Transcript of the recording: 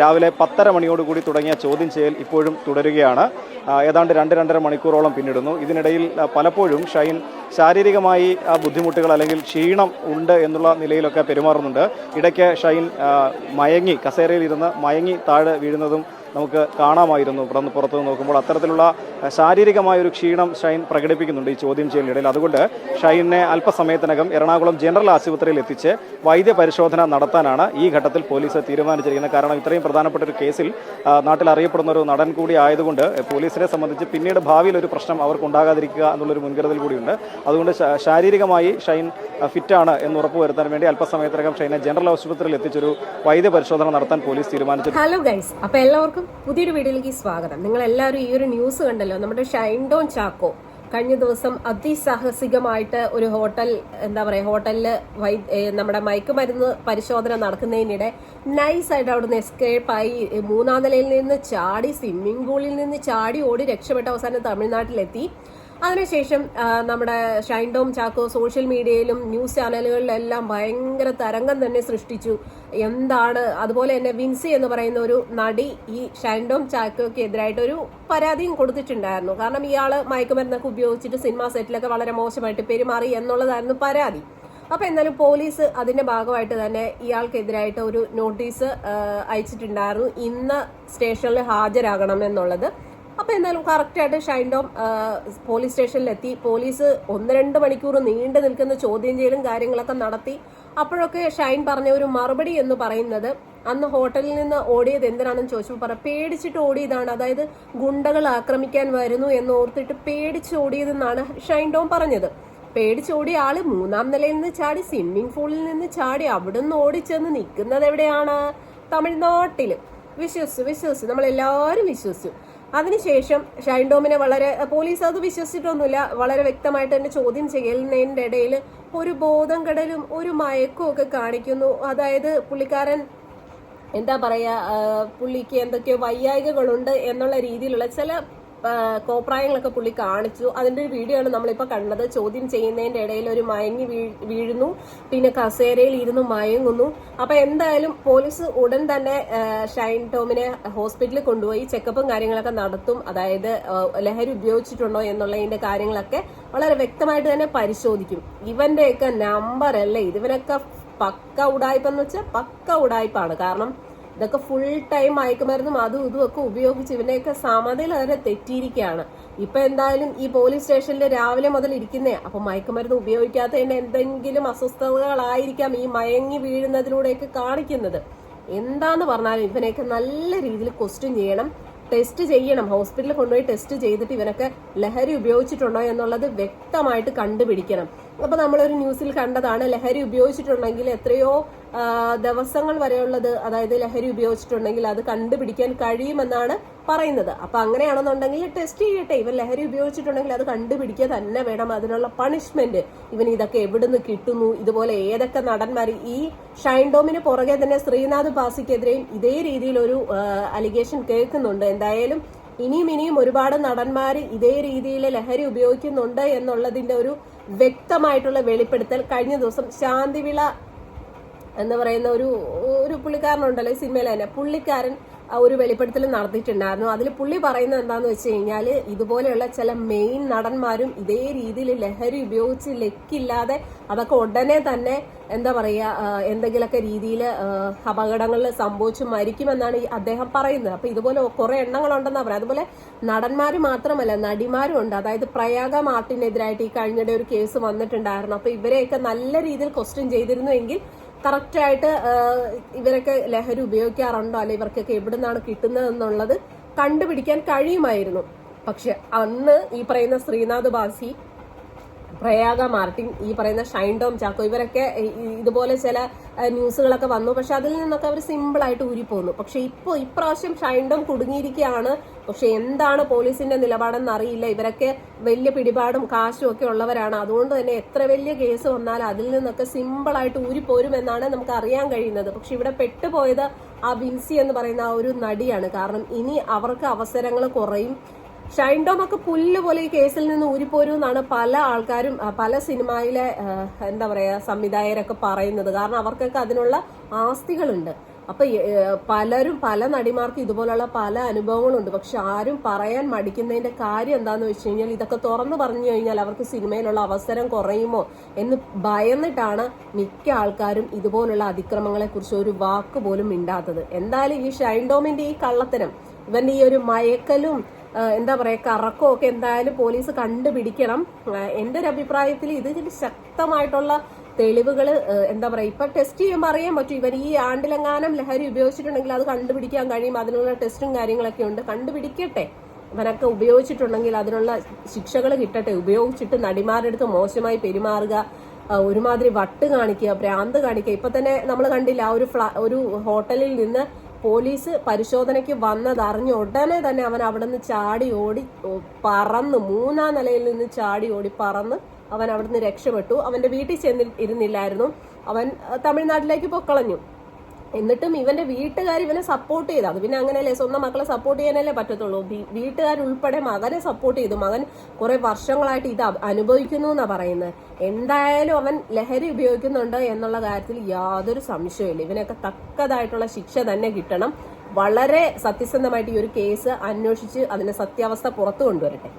രാവിലെ പത്തര മണിയോടുകൂടി തുടങ്ങിയ ചോദ്യം ചെയ്യൽ ഇപ്പോഴും തുടരുകയാണ്. ഏതാണ്ട് രണ്ട് രണ്ടര മണിക്കൂറോളം പിന്നിടുന്നു. ഇതിനിടയിൽ പലപ്പോഴും ഷൈൻ ശാരീരികമായി ബുദ്ധിമുട്ടുകൾ അല്ലെങ്കിൽ ക്ഷീണം ഉണ്ട് എന്നുള്ള നിലയിലൊക്കെ പെരുമാറുന്നുണ്ട്. ഇടയ്ക്ക് ഷൈൻ മയങ്ങി കസേരയിൽ ഇരുന്ന് മയങ്ങി താഴെ വീഴുന്നതും നമുക്ക് കാണാമായിരുന്നു. പുറത്ത് പുറത്തു നോക്കുമ്പോൾ അത്തരത്തിലുള്ള ശാരീരികമായ ഒരു ക്ഷീണം ഷൈൻ പ്രകടിപ്പിക്കുന്നുണ്ട് ഈ ചോദ്യം ചെയ്യലിനിടയിൽ. അതുകൊണ്ട് ഷൈനെ അല്പസമയത്തിനകം എറണാകുളം ജനറൽ ആശുപത്രിയിൽ എത്തിച്ച് വൈദ്യ പരിശോധന നടത്താനാണ് ഈ ഘട്ടത്തിൽ പോലീസ് തീരുമാനിച്ചിരിക്കുന്നത്. കാരണം ഇത്രയും പ്രധാനപ്പെട്ട ഒരു കേസിൽ നാട്ടിൽ അറിയപ്പെടുന്ന ഒരു നടൻ കൂടി ആയതുകൊണ്ട് പോലീസിനെ സംബന്ധിച്ച് പിന്നീട് ഭാവിയിൽ ഒരു പ്രശ്നം അവർക്ക് ഉണ്ടാകാതിരിക്കുക എന്നുള്ളൊരു മുൻകരുതൽ കൂടിയുണ്ട്. അതുകൊണ്ട് ശാരീരികമായി ഷൈൻ ഫിറ്റാണ് എന്ന് ഉറപ്പുവരുത്താൻ വേണ്ടി അല്പസമയത്തിനകം ഷൈനെ ജനറൽ ആശുപത്രിയിൽ എത്തിച്ചൊരു വൈദ്യ പരിശോധന നടത്താൻ പോലീസ് തീരുമാനിച്ചു ഹലോ ഗൈസ് അപ്പോൾ എല്ലാവർക്കും പുതിയൊരു വീഡിയോയിലേക്ക് സ്വാഗതം. നിങ്ങൾ എല്ലാവരും ഈ ഒരു ന്യൂസ് കണ്ടല്ലോ. നമ്മുടെ ഷൈൻ ഡോൺ ചാക്കോ കഴിഞ്ഞ ദിവസം അതിസാഹസികമായിട്ട് ഒരു ഹോട്ടൽ എന്താ പറയുക ഹോട്ടലിൽ വൈ നമ്മുടെ മയക്കുമരുന്ന് പരിശോധന നടക്കുന്നതിനിടെ നൈസായിട്ട് അവിടുന്ന് എസ്കേപ്പ് ആയി. മൂന്നാം നിലയിൽ നിന്ന് ചാടി സ്വിമ്മിംഗ് പൂളിൽ നിന്ന് ചാടി ഓടി രക്ഷപ്പെട്ട അവസാനം തമിഴ്നാട്ടിലെത്തി. അതിനുശേഷം നമ്മുടെ ഷൈൻഡോം ചാക്കോ സോഷ്യൽ മീഡിയയിലും ന്യൂസ് ചാനലുകളിലെല്ലാം ഭയങ്കര തരംഗം തന്നെ സൃഷ്ടിച്ചു. എന്താണ് അതുപോലെ തന്നെ വിൻസി എന്ന് പറയുന്ന ഒരു നടി ഈ ഷൈൻ ടോം ചാക്കോയ്ക്ക് എതിരായിട്ട് ഒരു പരാതിയും കൊടുത്തിട്ടുണ്ടായിരുന്നു. കാരണം ഇയാൾ മയക്കുമരുന്നൊക്കെ ഉപയോഗിച്ചിട്ട് സിനിമാ സെറ്റിലൊക്കെ വളരെ മോശമായിട്ട് പെരുമാറി എന്നുള്ളതായിരുന്നു പരാതി. അപ്പൊ എന്നാലും പോലീസ് അതിന്റെ ഭാഗമായിട്ട് തന്നെ ഇയാൾക്കെതിരായിട്ട് ഒരു നോട്ടീസ് അയച്ചിട്ടുണ്ടായിരുന്നു. ഇന്ന് സ്റ്റേഷനിൽ ഹാജരാകണം എന്നുള്ളത്. അപ്പൊ എന്തായാലും കറക്റ്റായിട്ട് ഷൈൻ ഡോം പോലീസ് സ്റ്റേഷനിലെത്തി പോലീസ് ഒന്ന് രണ്ട് മണിക്കൂർ നീണ്ടു നിൽക്കുന്ന ചോദ്യം ചെയ്യലും കാര്യങ്ങളൊക്കെ നടത്തി. അപ്പോഴൊക്കെ ഷൈൻ പറഞ്ഞ ഒരു മറുപടി എന്ന് പറയുന്നത് അന്ന് ഹോട്ടലിൽ നിന്ന് ഓടിയത് എന്തിനാണെന്ന് ചോദിച്ചപ്പോൾ പറ പേടിച്ചിട്ട് ഓടിയതാണ്. അതായത് ഗുണ്ടകൾ ആക്രമിക്കാൻ വരുന്നു എന്ന് ഓർത്തിട്ട് പേടിച്ച് ഓടിയതെന്നാണ് ഷൈൻ ടോം പറഞ്ഞത് പേടിച്ചോടിയ ആൾ മൂന്നാം നിലയിൽ നിന്ന് ചാടി സ്വിമ്മിംഗ് പൂളിൽ നിന്ന് ചാടി അവിടുന്ന് ഓടിച്ചെന്ന് നിൽക്കുന്നത് എവിടെയാണ്? തമിഴ്നാട്ടിൽ വിശ്വസിച്ചു വിശ്വസിച്ചു. നമ്മൾ എല്ലാവരും വിശ്വസിച്ചു. അതിനുശേഷം ഷൈൻ ടോമിനെ വളരെ പോലീസ് അത് വിശ്വസിച്ചിട്ടൊന്നുമില്ല. വളരെ വ്യക്തമായിട്ട് തന്നെ ചോദ്യം ചെയ്യുന്നതിന്റെ ഇടയിൽ ഒരു ബോധം കടലും ഒരു മയക്കും ഒക്കെ കാണിക്കുന്നു. അതായത് പുള്ളിക്കാരൻ എന്താ പറയാ ആ, പുള്ളിക്ക് എന്തൊക്കെയോ വൈയായികകളുണ്ട് എന്നുള്ള രീതിയിലുള്ള ചില കോപ്രായങ്ങളൊക്കെ പുള്ളി കാണിച്ചു. അതിന്റെ ഒരു വീഡിയോ ആണ് നമ്മളിപ്പോൾ കണ്ടത്. ചോദ്യം ചെയ്യുന്നതിന്റെ ഇടയിൽ ഒരു മയങ്ങി വീഴുന്നു. പിന്നെ കസേരയിൽ ഇരുന്ന് മയങ്ങുന്നു. അപ്പൊ എന്തായാലും പോലീസ് ഉടൻ തന്നെ ഷൈൻ ടോമിനെ ഹോസ്പിറ്റലിൽ കൊണ്ടുപോയി ചെക്കപ്പും കാര്യങ്ങളൊക്കെ നടത്തും. അതായത് ലഹരി ഉപയോഗിച്ചിട്ടുണ്ടോ എന്നുള്ളതിന്റെ കാര്യങ്ങളൊക്കെ വളരെ വ്യക്തമായിട്ട് തന്നെ പരിശോധിക്കും. ഇവന്റെയൊക്കെ നമ്പർ അല്ലേ? ഇതിവനൊക്കെ പക്ക ഉടായ്പെന്ന് വെച്ചാൽ പക്ക ഉടായ്പാണ്. കാരണം ഇതൊക്കെ ഫുൾ ടൈം മയക്കുമരുന്നും അതും ഇതും ഒക്കെ ഉപയോഗിച്ച് ഇവനെയൊക്കെ സമതയിൽ അതിനെ തെറ്റിയിരിക്കുകയാണ്. ഇപ്പൊ എന്തായാലും ഈ പോലീസ് സ്റ്റേഷനിൽ രാവിലെ മുതൽ ഇരിക്കുന്നേ. അപ്പൊ മയക്കുമരുന്ന് ഉപയോഗിക്കാത്തതിന്റെ എന്തെങ്കിലും അസ്വസ്ഥതകളായിരിക്കാം ഈ മയങ്ങി വീഴുന്നതിലൂടെയൊക്കെ കാണിക്കുന്നത്. എന്താന്ന് പറഞ്ഞാലും ഇവനെയൊക്കെ നല്ല രീതിയിൽ ക്വസ്റ്റ്യൻ ചെയ്യണം ടെസ്റ്റ് ചെയ്യണം. ഹോസ്പിറ്റലിൽ കൊണ്ടുപോയി ടെസ്റ്റ് ചെയ്തിട്ട് ഇവനൊക്കെ ലഹരി ഉപയോഗിച്ചിട്ടുണ്ടോ എന്നുള്ളത് വ്യക്തമായിട്ട് കണ്ടുപിടിക്കണം. അപ്പൊ നമ്മളൊരു ന്യൂസിൽ കണ്ടതാണ് ലഹരി ഉപയോഗിച്ചിട്ടുണ്ടെങ്കിൽ എത്രയോ ദിവസങ്ങൾ വരെയുള്ളത് അതായത് ലഹരി ഉപയോഗിച്ചിട്ടുണ്ടെങ്കിൽ അത് കണ്ടുപിടിക്കാൻ കഴിയുമെന്നാണ് പറയുന്നത്. അപ്പൊ അങ്ങനെയാണെന്നുണ്ടെങ്കിൽ ടെസ്റ്റ് ചെയ്യട്ടെ. ഇവൻ ലഹരി ഉപയോഗിച്ചിട്ടുണ്ടെങ്കിൽ അത് കണ്ടുപിടിക്കുക തന്നെ വേണം. അതിനുള്ള പണിഷ്മെന്റ് ഇവൻ ഇതൊക്കെ എവിടുന്ന് കിട്ടുന്നു? ഇതുപോലെ ഏതൊക്കെ നടന്മാർ ഈ ഷൈൻ ഡോമിന് പുറകെ തന്നെ ശ്രീനാഥ് ബാസിക്കെതിരെയും ഇതേ രീതിയിലൊരു അലിഗേഷൻ കേൾക്കുന്നുണ്ട്. എന്തായാലും ഇനിയും ഇനിയും ഒരുപാട് നടന്മാർ ഇതേ രീതിയിൽ ലഹരി ഉപയോഗിക്കുന്നുണ്ട് എന്നുള്ളതിന്റെ ഒരു വ്യക്തമായിട്ടുള്ള വെളിപ്പെടുത്തൽ. കഴിഞ്ഞ ദിവസം ശാന്തിവിള എന്ന് പറയുന്ന ഒരു ഒരു പുള്ളിക്കാരനുണ്ടല്ലോ ഈ സിനിമയിൽ തന്നെ. പുള്ളിക്കാരൻ ഒരു വെളിപ്പെടുത്തൽ നടത്തിയിട്ടുണ്ടായിരുന്നു അതിൽ പുള്ളി പറയുന്നത് എന്താന്ന് വെച്ച് കഴിഞ്ഞാൽ ഇതുപോലെയുള്ള ചില മെയിൻ നടന്മാരും ഇതേ രീതിയിൽ ലഹരി ഉപയോഗിച്ച് ലക്കില്ലാതെ അതൊക്കെ ഉടനെ തന്നെ എന്താ പറയുക എന്തെങ്കിലുമൊക്കെ രീതിയിൽ അപകടങ്ങളിൽ സംഭവിച്ചു മരിക്കുമെന്നാണ് അദ്ദേഹം പറയുന്നത്. അപ്പം ഇതുപോലെ കുറേ എണ്ണങ്ങളുണ്ടെന്നാണ് പറയാം അതുപോലെ നടന്മാർ മാത്രമല്ല നടിമാരും ഉണ്ട്. അതായത് പ്രയാഗ മാർട്ടിനെതിരായിട്ട് ഈ കഴിഞ്ഞിടെ ഒരു കേസ് വന്നിട്ടുണ്ടായിരുന്നു. അപ്പോൾ ഇവരെയൊക്കെ നല്ല രീതിയിൽ ക്വസ്റ്റ്യൻ ചെയ്തിരുന്നുവെങ്കിൽ കറക്റ്റായിട്ട് ഇവരൊക്കെ ലഹരി ഉപയോഗിക്കാറുണ്ടോ? അല്ലെ ഇവർക്കൊക്കെ എവിടെ നിന്നാണ് കിട്ടുന്നത് എന്നുള്ളത് കണ്ടുപിടിക്കാൻ കഴിയുമായിരുന്നു. പക്ഷെ അന്ന് ഈ പറയുന്ന ശ്രീനാഥ് ബാസി പ്രയാഗ മാർട്ടിൻ ഈ പറയുന്ന ഷൈൻ ടോം ചാക്കോ ഇവരൊക്കെ ഇതുപോലെ ചില ന്യൂസുകളൊക്കെ വന്നു. പക്ഷെ അതിൽ നിന്നൊക്കെ അവർ സിമ്പിൾ ആയിട്ട് ഊരിപ്പോന്നു. പക്ഷെ ഇപ്പോൾ ഇപ്രാവശ്യം ഷൈൻ ടോം കുടുങ്ങിയിരിക്കുകയാണ്. പക്ഷെ എന്താണ് പോലീസിന്റെ നിലപാടെന്ന് അറിയില്ല. ഇവരൊക്കെ വലിയ പിടിപാടും കാശും ഒക്കെ ഉള്ളവരാണ്. അതുകൊണ്ട് തന്നെ എത്ര വലിയ കേസ് വന്നാൽ അതിൽ നിന്നൊക്കെ സിമ്പിൾ ആയിട്ട് ഊരിപ്പോരുമെന്നാണ് നമുക്ക് അറിയാൻ കഴിയുന്നത്. പക്ഷെ ഇവിടെ പെട്ടുപോയത് ആ വിൻസി എന്ന് പറയുന്ന ആ ഒരു നടിയാണ്. കാരണം ഇനി അവർക്ക് അവസരങ്ങൾ കുറയും. ഷൈൻ ഒക്കെ പുല്ല് പോലെ ഈ കേസിൽ നിന്ന് ഊരിപ്പോരും എന്നാണ് പല ആൾക്കാരും പല സിനിമയിലെ എന്താ പറയാ സംവിധായകരൊക്കെ പറയുന്നത്. കാരണം അവർക്കൊക്കെ അതിനുള്ള ആസ്തികളുണ്ട്. അപ്പൊ പലരും പല നടിമാർക്കും ഇതുപോലുള്ള പല അനുഭവങ്ങളുണ്ട്. പക്ഷെ ആരും പറയാൻ മടിക്കുന്നതിന്റെ കാര്യം എന്താന്ന് വെച്ച് കഴിഞ്ഞാൽ ഇതൊക്കെ തുറന്നു പറഞ്ഞു കഴിഞ്ഞാൽ അവർക്ക് സിനിമയിലുള്ള അവസരം കുറയുമോ എന്ന് ഭയന്നിട്ടാണ് മിക്ക ആൾക്കാരും ഇതുപോലുള്ള അതിക്രമങ്ങളെ കുറിച്ച് ഒരു വാക്ക് പോലും മിണ്ടാത്തത്. എന്തായാലും ഈ ഷൈൻഡോമിന്റെ ഈ കള്ളത്തരം ഇവന്റെ ഈ ഒരു മയക്കലും എന്താ പറയാ കറക്കവും ഒക്കെ എന്തായാലും പോലീസ് കണ്ടുപിടിക്കണം. എന്റെ ഒരു അഭിപ്രായത്തിൽ ഇത് ശക്തമായിട്ടുള്ള തെളിവുകൾ എന്താ പറയുക ഇപ്പം ടെസ്റ്റ് ചെയ്യുമ്പോൾ അറിയാൻ പറ്റും. ഇവർ ഈ ആണ്ടിലെങ്ങാനും ലഹരി ഉപയോഗിച്ചിട്ടുണ്ടെങ്കിൽ അത് കണ്ടുപിടിക്കാൻ കഴിയും. അതിനുള്ള ടെസ്റ്റും കാര്യങ്ങളൊക്കെ ഉണ്ട്. കണ്ടുപിടിക്കട്ടെ. ഇവനൊക്കെ ഉപയോഗിച്ചിട്ടുണ്ടെങ്കിൽ അതിനുള്ള ശിക്ഷകൾ കിട്ടട്ടെ. ഉപയോഗിച്ചിട്ട് നടിമാരുടെ അടുത്ത് മോശമായി പെരുമാറുക ഒരുമാതിരി വട്ട് കാണിക്കുക ഭ്രാന്ത് കാണിക്കുക. ഇപ്പൊ തന്നെ നമ്മൾ കണ്ടില്ല ആ ഒരു ഫ്ലാ ഒരു ഹോട്ടലിൽ നിന്ന് പോലീസ് പരിശോധനയ്ക്ക് വന്നത് അറിഞ്ഞ ഉടനെ തന്നെ അവൻ അവിടെ നിന്ന് ചാടി ഓടി പറന്ന് മൂന്നാം നിലയിൽ നിന്ന് ചാടി ഓടി പറന്ന് അവൻ അവിടുന്ന് രക്ഷപ്പെട്ടു. അവന്റെ വീട്ടിൽ ചെന്നി ഇരുന്നില്ലായിരുന്നു. അവൻ തമിഴ്നാട്ടിലേക്ക് പൊക്കളഞ്ഞു എന്നിട്ടും ഇവന്റെ വീട്ടുകാർ ഇവനെ സപ്പോർട്ട് ചെയ്തു. അത് പിന്നെ അങ്ങനെയല്ലേ സ്വന്തം മക്കളെ സപ്പോർട്ട് ചെയ്യാനല്ലേ പറ്റത്തുള്ളൂ. വീട്ടുകാരുൾപ്പെടെ മകനെ സപ്പോർട്ട് ചെയ്തു. മകൻ കുറെ വർഷങ്ങളായിട്ട് ഇത് അനുഭവിക്കുന്നു എന്നാ പറയുന്നത് എന്തായാലും അവൻ ലഹരി ഉപയോഗിക്കുന്നുണ്ട് എന്നുള്ള കാര്യത്തിൽ യാതൊരു സംശയമില്ല ഇവനൊക്കെ തക്കതായിട്ടുള്ള ശിക്ഷ തന്നെ കിട്ടണം. വളരെ സത്യസന്ധമായിട്ട് ഈ ഒരു കേസ് അന്വേഷിച്ച് അതിന്റെ സത്യാവസ്ഥ പുറത്തു കൊണ്ടുവരട്ടെ.